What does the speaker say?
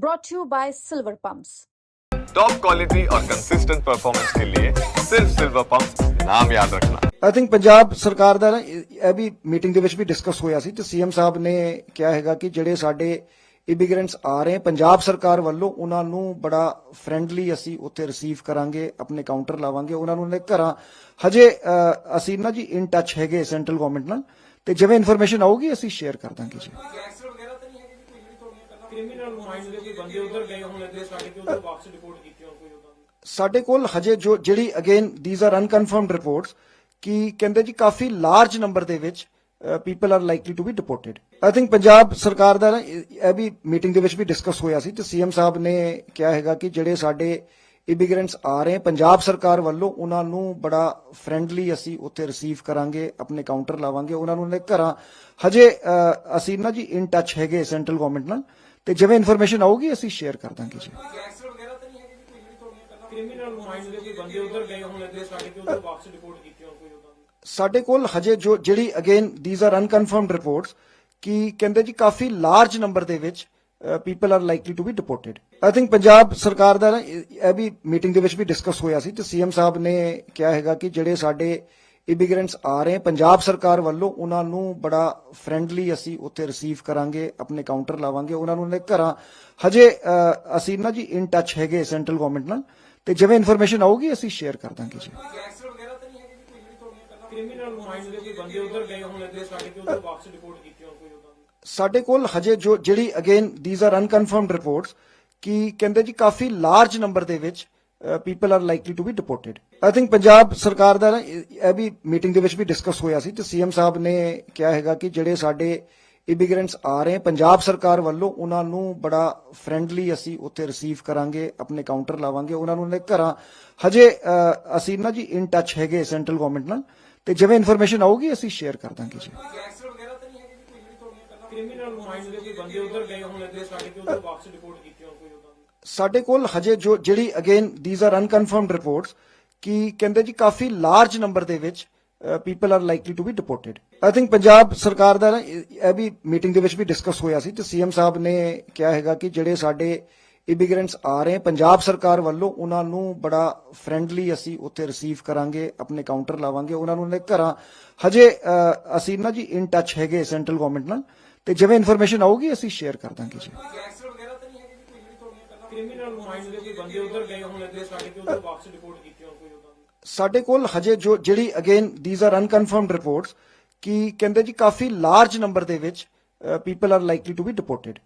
brought to you by Silver Pumps. Top quality और consistent performance के लिए सिर्फ सिल्वर पंप नाम याद रखना ਆਈ ਥਿੰਕ ਪੰਜਾਬ ਸਰਕਾਰ ਦਾ ਨਾ ਇਹ ਇਹ ਵੀ ਮੀਟਿੰਗ ਦੇ ਵਿੱਚ ਵੀ ਡਿਸਕਸ ਹੋਇਆ ਸੀ ਤੇ ਸੀਐਮ ਸਾਹਿਬ ਨੇ ਕਿਹਾ ਹੈਗਾ ਕਿ ਜਿਹੜੇ ਸਾਡੇ ਇਮੀਗ੍ਰੈਂਟਸ ਆ ਰਹੇ ਪੰਜਾਬ ਸਰਕਾਰ ਵੱਲੋਂ ਉਹਨਾਂ ਨੂੰ ਬੜਾ ਫ੍ਰੈਂਡਲੀ ਅਸੀਂ ਉੱਥੇ ਰਿਸੀਵ ਕਰਾਂਗੇ ਆਪਣੇ ਕਾਊਂਟਰ ਲਾਵਾਂਗੇ ਉਹਨਾਂ ਨੂੰ ਉਹਨਾਂ ਦੇ ਘਰਾਂ ਹਜੇ ਅ, ਅਸੀਂ ਨਾ ਜੀ ਇਨ ਟੱਚ ਹੈਗੇ ਸੈਂਟਰਲ ਗਵਰਨਮੈਂਟ ਨਾਲ ਤੇ ਜਿਵੇਂ ਇਨਫੋਰਮੇਸ਼ਨ ਆਊਗੀ ਅਸੀਂ ਸ਼ੇਅਰ ਕਰ ਦਾਂਗੇ ਜੀ ਕ੍ਰਿਮੀਨਲ ਮਾਈਂਡ ਦੇ ਕੋਈ ਬੰਦੇ ਉਧਰ ਗਏ ਹੋਣ ਲੱਗੇ ਸਾਡੇ ਤੇ ਉਧਰ ਵਾਪਸ ਰਿਪੋਰਟ ਕੀਤੀ ਹੋਣ ਕੋਈ ਉਦਾਂ ਦੀ। ਸਾਡੇ ਕੋਲ ਹਜੇ ਜੋ, ਜਿਹੜੀ again these are unconfirmed reports ਕਿ ਕਹਿੰਦੇ ਜੀ ਕਾਫੀ ਲਾਰਜ ਨੰਬਰ ਦੇ ਵਿੱਚ people are likely to be deported I think Punjab ਸਰਕਾਰ ਦਾ ਇਹ ਵੀ ਮੀਟਿੰਗ ਦੇ ਵਿੱਚ ਵੀ ਡਿਸਕਸ ਹੋਇਆ ਸੀ ਤੇ ਸੀਐਮ ਸਾਹਿਬ ਨੇ ਕਿਹਾ ਹੈਗਾ ਕਿ ਜਿਹੜੇ ਸਾਡੇ ਇਮੀਗ੍ਰੈਂਟਸ ਆ ਰਹੇ ਪੰਜਾਬ ਸਰਕਾਰ ਵੱਲੋਂ ਉਹਨਾਂ ਨੂੰ ਬੜਾ ਫ੍ਰੈਂਡਲੀ ਅਸੀਂ ਉੱਥੇ ਰਿਸੀਵ ਕਰਾਂਗੇ, ਆਪਣੇ ਕਾਊਂਟਰ ਲਾਵਾਂਗੇ, ਉਹਨਾਂ ਨੂੰ ਉਹਨਾਂ ਦੇ ਘਰਾਂ ਹਜੇ ਅਸੀਂ ਨਾ ਜੀ ਇਨ ਟੱਚ ਹੈਗੇ ਸੈਂਟਰਲ ਗਵਰਨਮੈਂਟ ਨਾਲ ਤੇ ਜਿਵੇਂ ਇਨਫੋਰਮੇਸ਼ਨ ਆਊਗੀ ਅਸੀਂ ਸ਼ੇਅਰ ਕਰ ਦਾਂਗੇ ਜੀ। ਕ੍ਰਿਮੀਨਲ ਮਾਈਂਡ ਦੇ ਕੋਈ ਬੰਦੇ ਉਧਰ ਗਏ ਹੋਣ ਲੱਗੇ ਸਾਡੇ ਕੋਲ ਹਜੇ ਜੋ ਜਿਹੜੀ again these are unconfirmed reports ਕਿ ਕਹਿੰਦੇ ਜੀ ਕਾਫੀ ਲਾਰਜ ਨੰਬਰ ਦੇ ਵਿੱਚ people are likely to be deported I think Punjab ਸਰਕਾਰ ਦਾ ਇਹ ਵੀ ਮੀਟਿੰਗ ਦੇ ਵਿੱਚ ਵੀ ਡਿਸਕਸ ਹੋਇਆ ਸੀ ਤੇ ਸੀਐਮ ਸਾਹਿਬ ਨੇ ਕਿਹਾ ਹੈਗਾ ਕਿ ਜਿਹੜੇ ਸਾਡੇ ਇਮੀਗ੍ਰੈਂਟਸ ਆ ਰਹੇ ਪੰਜਾਬ ਸਰਕਾਰ ਵੱਲੋਂ ਉਹਨਾਂ ਨੂੰ ਬੜਾ ਫ੍ਰੈਂਡਲੀ ਅਸੀਂ ਉੱਥੇ ਰਿਸੀਵ ਕਰਾਂਗੇ ਆਪਣੇ ਕਾਊਂਟਰ ਲਾਵਾਂਗੇ। ਉਹਨਾਂ ਨੂੰ ਉਹਨਾਂ ਦੇ ਘਰਾਂ ਹਜੇ ਅਸੀਂ ਨਾ ਜੀ ਇਨ ਟੱਚ ਹੈਗੇ ਸੈਂਟਰਲ ਗਵਰਨਮੈਂਟ ਨਾਲ। ਤੇ ਜਿਵੇਂ ਇਨਫੋਰਮੇਸ਼ਨ ਆਊਗੀ ਅਸੀਂ ਸ਼ੇਅਰ ਕਰ ਦਾਂਗੇ ਜੀ। ਸਾਡੇ ਕੋਲ ਹਜੇ ਜੋ ਜਿਹੜੀ again these are unconfirmed reports ਕਿ ਕਹਿੰਦੇ ਜੀ ਕਾਫੀ ਲਾਰਜ ਨੰਬਰ ਦੇ ਵਿੱਚ people are likely to be deported I think Punjab ਸਰਕਾਰ ਦਾ ਇਹ ਵੀ ਮੀਟਿੰਗ ਦੇ ਵਿੱਚ ਵੀ ਡਿਸਕਸ ਹੋਇਆ ਸੀ ਤੇ ਸੀਐਮ ਸਾਹਿਬ ਨੇ ਕਿਹਾ ਹੈਗਾ ਕਿ ਜਿਹੜੇ ਸਾਡੇ ਇਮੀਗ੍ਰੈਂਟਸ ਆ ਰਹੇ ਪੰਜਾਬ ਸਰਕਾਰ ਵੱਲੋਂ ਉਹਨਾਂ ਨੂੰ ਬੜਾ ਫ੍ਰੈਂਡਲੀ ਅਸੀਂ ਉੱਥੇ ਰਿਸੀਵ ਕਰਾਂਗੇ, ਆਪਣੇ ਕਾਊਂਟਰ ਲਾਵਾਂਗੇ, ਉਹਨਾਂ ਨੂੰ ਉਹਨਾਂ ਦੇ ਘਰਾਂ ਹਜੇ ਅਸੀਂ ਨਾ ਜੀ ਇਨ ਟੱਚ ਹੈਗੇ ਸੈਂਟਰਲ ਗਵਰਨਮੈਂਟ ਨਾਲ ਤੇ ਜਿਵੇਂ ਇਨਫੋਰਮੇਸ਼ਨ ਆਊਗੀ ਅਸੀਂ ਸ਼ੇਅਰ ਕਰ ਦਾਂਗੇ ਜੀ। ਕ੍ਰਿਮੀਨਲ ਮਾਈਂਡ ਦੇ ਕੋਈ ਬੰਦੇ ਉਧਰ ਗਏ ਹੋਣ ਲੱਗੇ ਸਾਡੇ ਤੇ ਉਧਰ ਵਾਪਸ ਰਿਪੋਰਟ ਕੀਤੀ ਹੋਣ ਕੋਈ ਸਾਡੇ ਕੋਲ ਹਜੇ ਜੋ ਜਿਹੜੀ again these are unconfirmed reports ਕਿ ਕਹਿੰਦੇ ਜੀ ਕਾਫੀ ਲਾਰਜ ਨੰਬਰ ਦੇ ਵਿੱਚ people are likely to be deported I think Punjab ਸਰਕਾਰ ਦਾ ਇਹ ਵੀ ਮੀਟਿੰਗ ਦੇ ਵਿੱਚ ਵੀ ਡਿਸਕਸ ਹੋਇਆ ਸੀ ਤੇ ਸੀਐਮ ਸਾਹਿਬ ਨੇ ਕਿਹਾ ਹੈਗਾ ਕਿ ਜਿਹੜੇ ਸਾਡੇ ਇਮੀਗ੍ਰੈਂਟਸ ਆ ਰਹੇ ਪੰਜਾਬ ਸਰਕਾਰ ਵੱਲੋਂ ਉਹਨਾਂ ਨੂੰ ਬੜਾ ਫ੍ਰੈਂਡਲੀ ਅਸੀਂ ਉੱਥੇ ਰਿਸੀਵ ਕਰਾਂਗੇ, ਆਪਣੇ ਕਾਊਂਟਰ ਲਾਵਾਂਗੇ, ਉਹਨਾਂ ਨੂੰ ਉਹਨਾਂ ਦੇ ਘਰਾਂ ਹਜੇ ਅਸੀਂ ਨਾ ਜੀ ਇਨ ਟੱਚ ਹੈਗੇ ਸੈਂਟਰਲ ਗਵਰਨਮੈਂਟ ਨਾਲ, ਤੇ ਜਿਵੇਂ ਇਨਫੋਰਮੇਸ਼ਨ ਆਊਗੀ, ਅਸੀਂ ਸ਼ੇਅਰ ਕਰ ਦਾਂਗੇ ਜੀ। ਕ੍ਰਿਮੀਨਲ ਮਾਈਂਡ ਦੇ ਕੋਈ ਬੰਦੇ ਉਧਰ ਗਏ ਹੋਣ ਲੱਗੇ ਸਾਡੇ ਤੇ ਉਧਰ ਵਾਪਸ ਰਿਪੋਰਟ ਕੀਤੀ ਹੋਣ ਕੋਈ ਉਦਾਂ ਦੀ। ਸਾਡੇ ਕੋਲ ਹਜੇ ਜੋ ਜਿਹੜੀ again these are unconfirmed reports ਕਿ ਕਹਿੰਦੇ ਜੀ ਕਾਫੀ ਲਾਰਜ ਨੰਬਰ ਦੇ ਵਿੱਚ people are likely to be deported